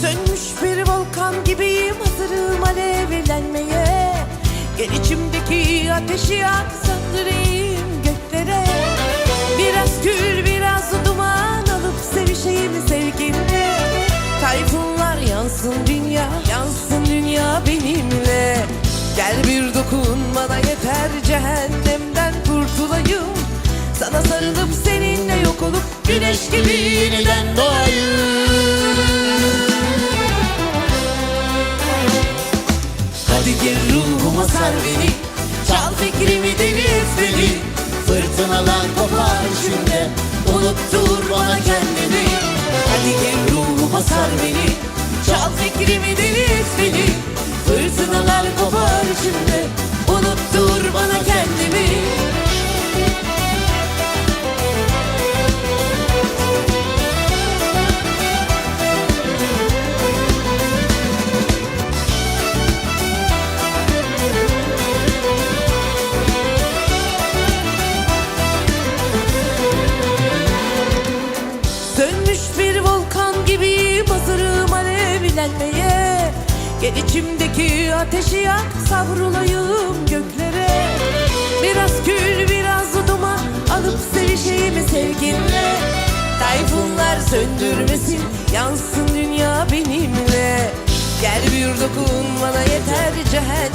Sönmüş bir volkan gibiyim hazırım alevlenmeye. Gel içimdeki ateşi yak söndüreyim göklere. Biraz kül biraz duman alıp sevişeyim sevginle Tayfunlar yansın dünya yansın dünya benimle Gel bir dokun bana yeter cehennemden kurtulayım. Sana sarılıp seninle yok olup güneş gibi yeniden doğayım. Hadi gel ruhuma sar beni Çal fikrimi deli et beni Fırtınalar kopar içimde Unuttur bana kendini alevlenmeye Gel içimdeki ateşi yak savrulayım göklere. Biraz kül biraz duman alıp sevişeyim sevginle. Tayfunlar söndürmesin yansın dünya benimle. Gel bir dokun bana yeter cehennemden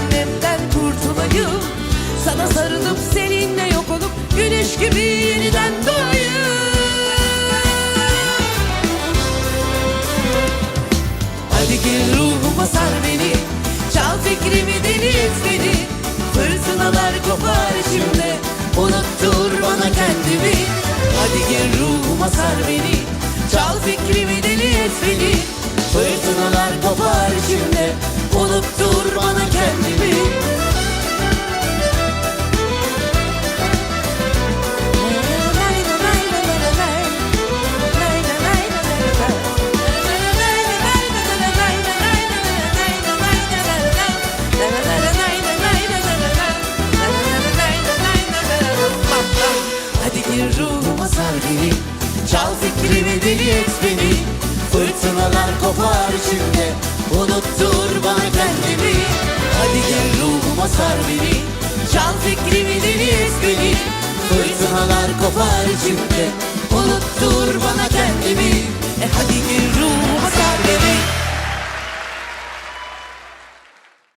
ruhuma sar beni Çal fikrimi deli et beni. Fırtınalar kopar içimde Unuttur bana kendimi. Hadi gel ruhuma sar beni Çal fikrimi deli et beni. Fırtınalar Gir ruhuma sar beni Çal fikrimi deli et beni. Fırtınalar kopar içimde. Unuttur bana kendimi. Hadi gel ruhuma sar beni. Çal fikrimi deli et beni. Fırtınalar kopar içimde. Unuttur bana kendimi